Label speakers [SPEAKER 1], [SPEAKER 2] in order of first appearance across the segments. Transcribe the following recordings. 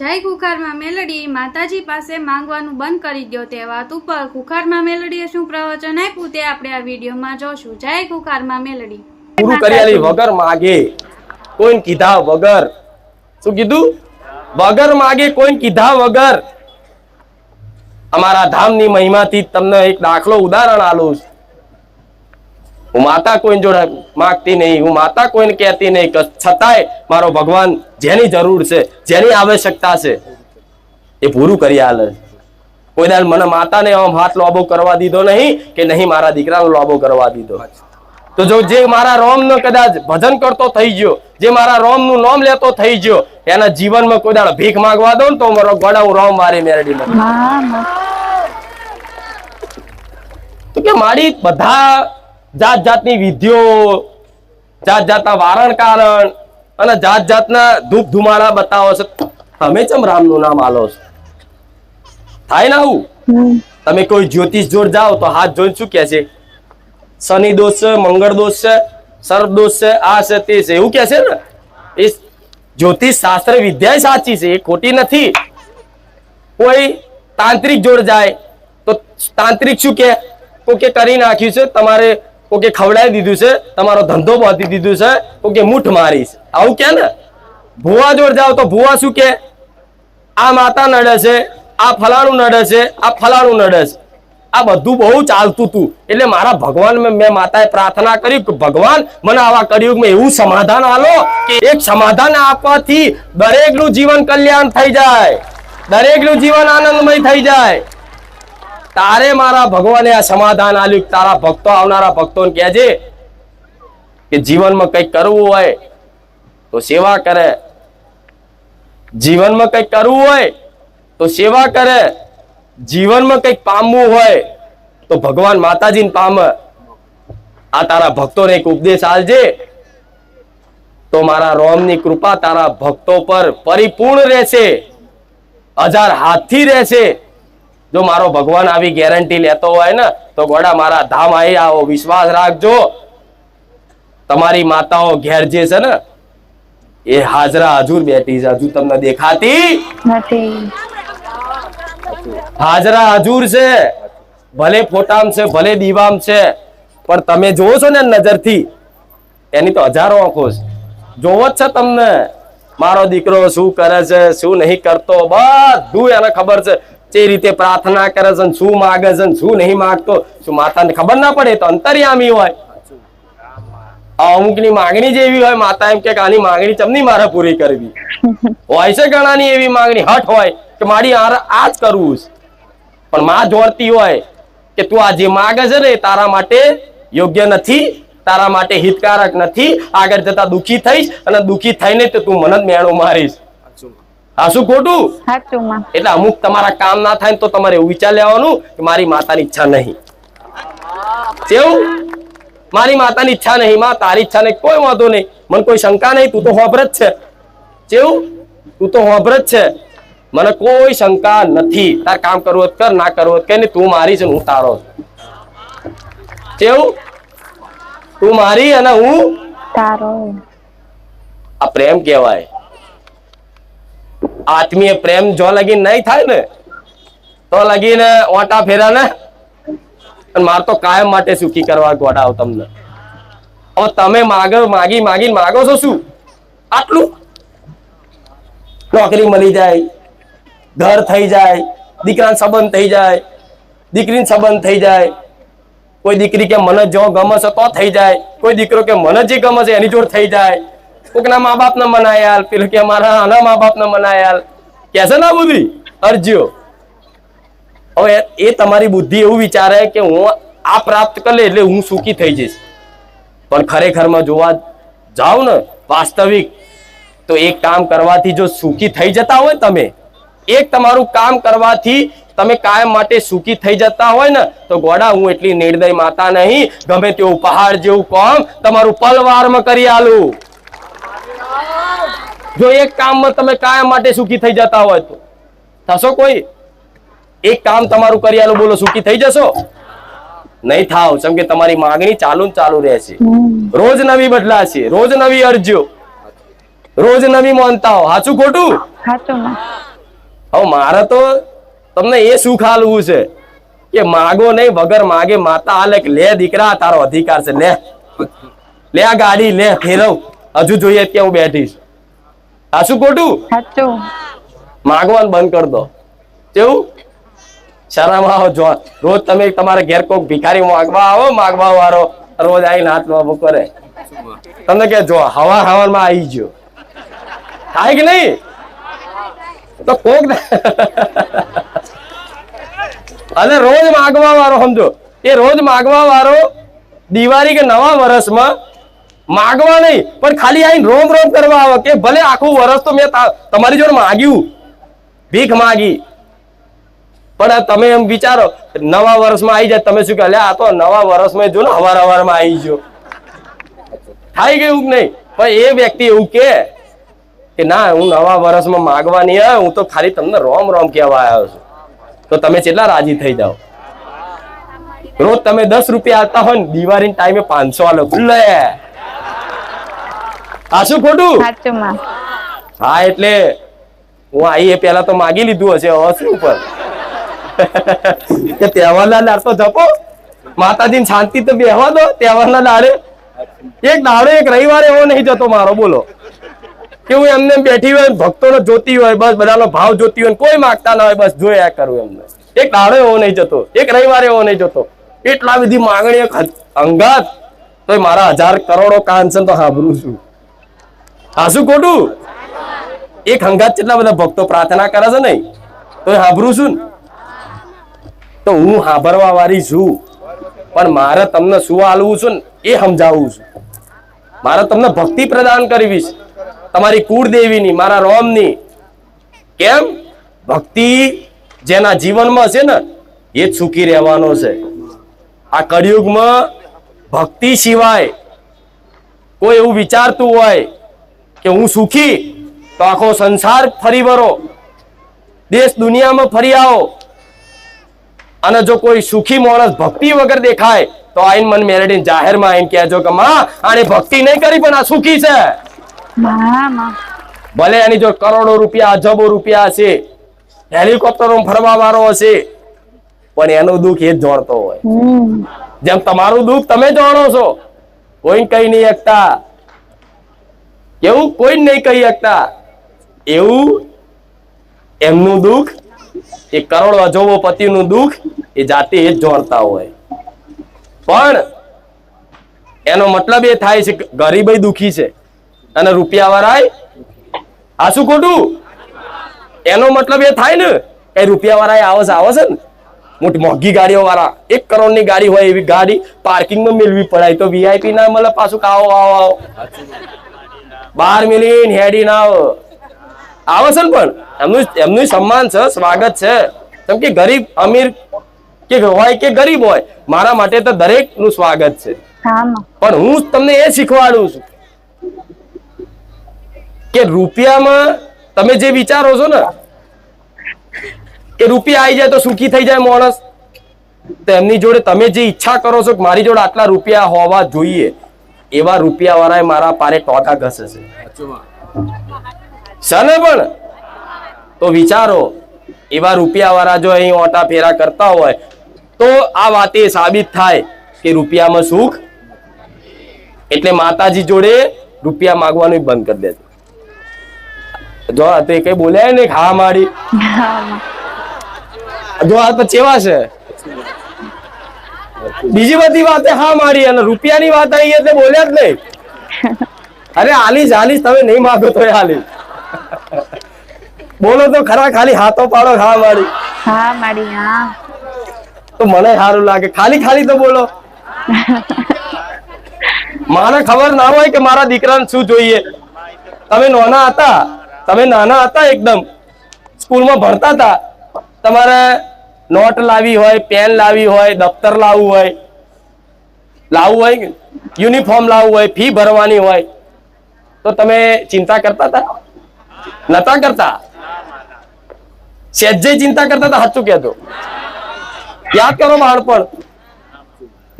[SPEAKER 1] જય કુખારમાં મેલડી માતાજી પાસે માંગવાનું બંધ કરી દો તે વાત ઉપર કુખારમાં મેલડીએ શું પ્રવચન આપ્યું તે આપણે આ વિડીયોમાં જોશું. જય કુખારમાં મેલડી.
[SPEAKER 2] પૂરું કર્યાલી વગર માગે કોઈ કીધા વગર. શું કીધું? વગર માગે કોઈ કીધા વગર. અમારા ધામની મહિમાથી તમને એક દાખલો ઉદાહરણ આલું છું. હું માતા કોઈ જોડે માગતી નહીં હું માતા કોઈને કહેતી નહીં છતાંય મારો ભગવાન જેની જરૂર છે જેની આવશ્યકતા છે એ પૂરું કરી આલે. કોઈ દાડ મને માતાને આમ હાથ લોબો કરવા દીધો નહીં કે નહીં મારા દીકરાનો લોબો કરવા દીધો. તો જો જે મારા રોમ નો કદાચ ભજન કરતો થઈ ગયો જે મારા રોમનું નામ લેતો થઈ ગયો એના જીવનમાં કોઈ દાડો ભીખ માંગવા દઉં ને તો મારો ગોડા હું રોમ મારી મેરડી. તો કે મારી બધા જાત જાતની વિધિઓ જાત જાતના વારણ કારણ અને જાત જાતના ધૂપ ધુમાડા બતાવો છો. તમે ચમ રામનું નામ આલો છો? થાય ને આવું? તમે કોઈ જ્યોતિષ જોડ જાઓ તો હાથ જોઈને શું કે છે? શનિ દોષ છે મંગળ દોષ છે સર્વ દોષ છે આ છે તે છે. એવું કે છે ને? એ જ્યોતિષ શાસ્ત્ર વિદ્યા સાચી છે એ ખોટી નથી. કોઈ તાંત્રિક જોડ જાય તો તાંત્રિક શું કે કોકે કરી નાખ્યું છે તમારે કોકે ખવડાવી દીધું છે, તમારો ધંધો બાંધી દીધું છે ઓકે મૂઠ મારીશ આવું કે ને? ભુવા જોડ જાઓ તો ભુવા શું કે? આ માતા નડે છે, આ ફલાણું નડે છે, આ ફલાણું નડે છે. આ બધું બહુ ચાલતું હતું. એટલે મારા ભગવાન મેં મેં માતાએ પ્રાર્થના કરી કે ભગવાન, મને આવા કળિયુગમાં એવું સમાધાન આલો કે એક સમાધાન આપવાથી દરેકનું જીવન કલ્યાણ થઈ જાય. દરેકનું જીવન આનંદમય થઈ જાય. તારે મારા ભગવાને આ સમાધાન આલ્યું તારા ભક્તો આવનારા ભક્તોને કહેજે કે જીવનમાં કંઈક કરવું હોય તો સેવા કરે. જીવનમાં કંઈક કરવું હોય તો સેવા કરે. જીવનમાં કંઈક પામવું હોય તો ભગવાન માતાજીને પામે. આ તારા ભક્તોને એક ઉપદેશ આલજે તો મારા રોમની કૃપા તારા ભક્તો પર પરિપૂર્ણ રહેશે. હજાર હાથથી રહેશે. જો મારો ભગવાન આવી ગેરંટી લેતો હોય ને તો ગોડા મારા ધામ આવી આવો વિશ્વાસ રાખજો. તમારી માતાઓ ઘેર જે છે ને એ હાજરા હજુર બેઠી છે હજુ તમને દેખાતી
[SPEAKER 3] નથી.
[SPEAKER 2] હાજરા હજુર છે. ભલે ફોટામ છે ભલે દીવામ છે પણ તમે જોવો છો ને નજરથી એની તો હજારો આંખો છે. જોવો જ છે તમને. મારો દીકરો શું કરે છે શું નહીં કરતો બધું એને ખબર છે. જે રીતે પ્રાર્થના કરે છે શું માગે છે શું નહીં માગતો, શું માતાને ખબર ના પડે તો અંતર્યામી હોય. અમુકની માંગણી જેવી હોય માતા એમ કે આની માંગણી ચમની મારે પૂરી કરવી? હોય છે ઘણાની એવી માંગણી હટ હોય કે મારી આ જ કરવું છે. પણ માં જોડતી હોય કે તું આ જે માગે છે ને તારા માટે યોગ્ય નથી, તારા માટે હિતકારક નથી, આગળ જતા દુખી થઈશ અને દુખી થઈને તો તું મને જ મેણું મારીશ. આ શું ખોટું? એટલે અમુક તમારા કામ ના થાય તો તમારે એવું વિચાર લેવાનું કે મારી માતાની ઈચ્છા નહીં. કેવું મારી માતાની ઈચ્છા નહીં માં. તારી ઈચ્છા નહીં કોઈ વાંધો નહીં. મને કોઈ શંકા નહીં તું તો હોભર જ છે. કેવું તું તો હોભર જ છે. મને કોઈ શંકા નથી. તાર કામ કરવું હોય કર ના કરવું ને તું મારી છે હું તારો. કેવું તું મારી અને હું
[SPEAKER 3] તારો
[SPEAKER 2] આ પ્રેમ કહેવાય. આત્મીય પ્રેમ જો લગીન નહીં થાય ને, તો લગીને ઓટા ફેરા ને માર તો કાયમ માટે સુખી કરવા ગોડાવ તમને. હવે તમે માગો, માગી માગી માગો છો શું? આટલું? નોકરી મળી જાય, ઘર થઈ જાય, દીકરાને સંબંધ થઈ જાય, દીકરીને સંબંધ થઈ જાય. કોઈ દીકરી કે મને જો ગમે છે તો થઈ જાય, કોઈ દીકરો કે મને જે ગમે છે એની જોડ થઈ જાય. કોકના મા બાપ ને મનાયાલ, પેલો કે મારા આના મા બાપ ને મનાયાલ. કે છે ના બુદ્ધિ અરજીઓ. હવે એ તમારી બુદ્ધિ એવું વિચારે કે હું આ પ્રાપ્ત કરે એટલે હું સુખી થઈ જઈશ. પણ ખરેખરમાં જોવા જાઓ ને, વાસ્તવિક, તો એક કામ કરવાથી જો સુખી થઈ જતા હોય તમે, એક તમારું કામ કરવાથી તમે કાયમ માટે સુખી થઈ જતા હોય ને, તો ગોડા, હું એટલી નિર્દય માતા નહીં, ગમે તેવું પહાડ જેવું કોમ તમારું પલવારમાં કરી આલું. જો એક કામમાં તમે કાયમ માટે સુખી થઈ જતા હોય તો. થશો કોઈ? એક કામ તમારું કરી બોલો સુખી થઈ જશો? નહીં થાવ કેમ કે તમારી માંગણી ચાલુ ચાલુ રહેશે. રોજ નવી બદલાશે રોજ નવી અરજીઓ. રોજ નવી માનતા હો
[SPEAKER 3] સાચું ખોટું
[SPEAKER 2] હવે મારે તો તમને એ સુખ હાલવું છે કે માગો નહીં વગર માગે માતા હાલે લે દીકરા તારો અધિકાર છે લે. લે આ ગાડી લે ફેરવ. હજુ જોઈએ ત્યાં હું બેઠીશ શું ખોટું?
[SPEAKER 3] સાચું.
[SPEAKER 2] માગવાનું બંધ કર દો. કેવું? શરમ આવો જો. રોજ તમે તમારા ઘેર કોક ભિખારી માગવા આવો માગવા વાળો રોજ આવીને હાથ બાબુ કરે. તમને કે જો હવા હવામાં આવી ગયો. થાય કે નહીં? તો કોક અને રોજ માગવા વાળો સમજો. એ રોજ માગવા વાળો દિવાળી કે નવા વર્ષમાં માગવા નહીં, પણ ખાલી આઈ રોમ રોમ કરવા આવે કે ભલે આખું વર્ષ તો મેં તમારી જોડે માગ્યું, ભીખ માગી. પણ તમે એમ વિચારો, નવા વર્ષમાં આવી જાય, તમે શું કે આ તો નવા વર્ષમાં જો ને, હવાર હવારમાં આવી જો થાય ગયું કે નહીં? પણ એ વ્યક્તિ એવું કે કે ના, હું નવા વર્ષમાં માગવા નહીં આવ્યો, હું તો ખાલી તમને રોમ રોમ કહેવા આવ્યો છું. તો તમે કેટલા રાજી થઈ જાઓ? રોજ તમે દસ રૂપિયા આપતા હોય ને દિવાળી ટાઈમે પાંચસો આલો લે આ શું ખોટું?
[SPEAKER 3] સાચું માં
[SPEAKER 2] હા એટલે હું આઈ એ પેલા તો માગી લીધું હશે હવે શું પર કે તહેવારના દાડ તો જપો. માતાજી શાંતિ તો બેહવા દો તહેવારના લાડે એક દાડો એક રવિવારે એવો નહીં જતો મારો બોલો. કે હું એમને એમ બેઠી હોય ભક્તોને જોતી હોય બસ બધાનો ભાવ જોતી હોય ને કોઈ માગતા ના હોય બસ જોયા કરું એમને. એક દાડો એવો નહીં જતો એક રવિવારે એવો નહીં જતો. એટલા બધી માગણી અંગાત. તો મારા હજાર કરોડો કાન છે તો સાંભળું છું. હા શું ખોટું? એક હંગાત કેટલા બધા ભક્તો પ્રાર્થના કરે છે નહીં તો સાંભળું છું તો હું સાંભળવા વાળી છું, પણ મારે તમને શું હાલવું છું ને એ સમજાવવું છું. મારે તમને ભક્તિ પ્રદાન કરવી છે. તમારી કુળદેવીની, મારા રોમની. કેમ? ભક્તિ જેના જીવનમાં છે ને, એ જ સુખી રહેવાનો છે. આ કળિયુગમાં ભક્તિ સિવાય કોઈ એવું વિચારતું હોય કે હું સુખી તો આખો સંસાર ફરી વરો દેશ દુનિયામાં ફરી આવો. અને જો કોઈ સુખી માણસ ભક્તિ વગર દેખાય તો આઈન મન મેરેડીને જાહેરમાં આઈને કહેજો કે માં આને ભક્તિ નહીં કરી પણ આ સુખી છે. ભલે એની જો કરોડો રૂપિયા અજબો રૂપિયા હશે હેલિકોપ્ટરો ફરવા વાળો હશે પણ એનું દુઃખ એ જ જાણતો હોય. જેમ તમારું દુઃખ તમે જાણો છો કોઈ કઈ નહીં શકતા એવું કોઈ નહીં કહી શકતા. એવું એમનું દુઃખ, એ કરોડ અજોબો પતિનું દુઃખ, એ જાતે એ જ હોય. પણ એનો મતલબ એ થાય છે કે ગરીબ દુઃખી છે. અને રૂપિયા વાળા આ શું ખોટું? એનો મતલબ એ થાય ને કે રૂપિયા વાળા આવે છે આવે છે ને. મોટી મોંઘી ગાડીઓ વાળા એક કરોડની ગાડી હોય એવી ગાડી પાર્કિંગમાં મેળવી પડાય તો વીઆઈપી ના મળે પાછું આવો આવો આવો. બાર મિલિયન હેડી ના આવો આવે છે ને પણ એમનું એમનું સન્માન છે સ્વાગત છે. કેમ કે ગરીબ અમીર કે હોય કે ગરીબ હોય મારા માટે તો દરેકનું સ્વાગત છે. પણ હું તમને એ શીખવાડું છું કે રૂપિયામાં તમે જે વિચારો છો ને કે રૂપિયા આવી જાય તો સુખી થઈ જાય માણસ. તો એમની જોડે તમે જે ઈચ્છા કરો છો કે મારી જોડે આટલા રૂપિયા હોવા જોઈએ. એવા રૂપિયા વાળાએ મારા પારે ટોકા ઘસે છે. સને પણ? તો વિચારો એવા રૂપિયા વાળા જો અહીં ઓટા ફેરા કરતા હોય તો આ વાત એ સાબિત થાય કે રૂપિયામાં સુખ? એટલે માતાજી જોડે રૂપિયા માંગવાનું બંધ કરી દેજો. જો આ તો એ કઈ બોલ્યા ને હા મારી જો આ તો ચેવા છે? બીજી બધી વાતે હા મારી અને રૂપિયાની વાત આવી એટલે બોલ્યા જ નહીં. અરે આલીશ આલીશ તમે નહીં માગો તો આલીશ બોલો તો ખરા ખાલી હાથો પાડો હા મારી.
[SPEAKER 3] હા મારી હા.
[SPEAKER 2] તો મને સારું લાગે. ખાલી ખાલી તો બોલો. મને ખબર ના હોય કે મારા દીકરાને શું જોઈએ. તમે નાના હતા. તમે નાના હતા એકદમ. સ્કૂલમાં ભણતા હતા. તમારે નોટ લાવી હોય, પેન લાવી હોય, દફતર લાવવું હોય. લાવવું હોય યુનિફોર્મ લાવવું હોય, ફી ભરવાની હોય. તો તમે ચિંતા કરતા હતા? નતા કરતા? સહેજે ચિંતા કરતા હતા, સાચું કહેતો. યાદ કરો બાળપણ.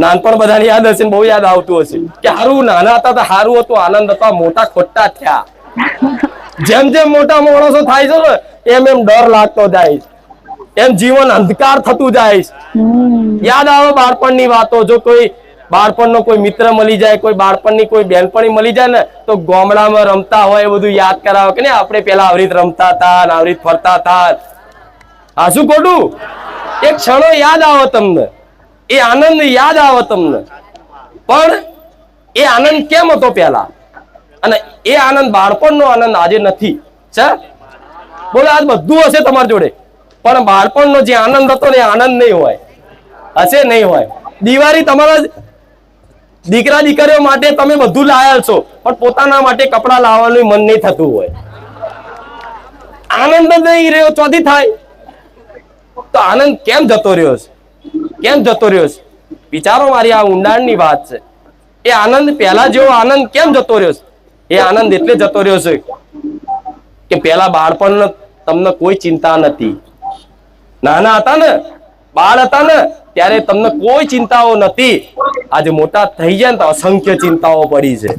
[SPEAKER 2] નાનપણ બધાને યાદ હશે બહુ યાદ આવતું હશે. કે સારું નાના હતા તો સારું હતું, આનંદ હતો મોટા ખોટા થયા. જેમ જેમ મોટા માણસો થાય છે ને, એમ એમ ડર લાગતો જાય. એમ જીવન અંધકાર થતું જાય યાદ આવે બાળપણની વાતો. જો કોઈ બાળપણનો કોઈ મિત્ર મળી જાય કોઈ બાળપણની કોઈ બેનપણી મળી જાય ને તો ગામડામાં રમતા હોય એ બધું યાદ કરાવે કે ને આપણે પેલા આવી રીતે રમતા હતા ને આવી ફરતા હતા. આ શું ખોટું? એ ક્ષણો યાદ આવે તમને. એ આનંદ યાદ આવે તમને. પણ એ આનંદ કેમ હતો પેલા અને એ આનંદ બાળપણનો આનંદ આજે નથી. છે બોલો આજ બધું હશે તમારી જોડે. પણ બાળપણનો જે આનંદ હતો ને આનંદ નહીં હોય. હશે નહીં હોય. દિવાળી તમારા દીકરા દીકરીઓ માટે તમે બધું લાયા છો, પણ પોતાના માટે કપડાં લાવવાનું મન નહીં થતું હોય. આનંદ જ નહીં રહ્યો, ચોથી થાય. તો આનંદ કેમ જતો રહ્યો છે? કેમ જતો રહ્યો છે? વિચારો મારી આ ઊંડાણની વાત છે. એ આનંદ પહેલા જેવો આનંદ કેમ જતો રહ્યો છે? એ આનંદ એટલે જતો રહ્યો છે કે પહેલા બાળપણ તમને કોઈ ચિંતા નથી. નાના હતા ને, બાળ હતા ને, ત્યારે તમને કોઈ ચિંતાઓ નથી આજે મોટા થઈ જાય ને તો અસંખ્ય ચિંતાઓ પડી છે.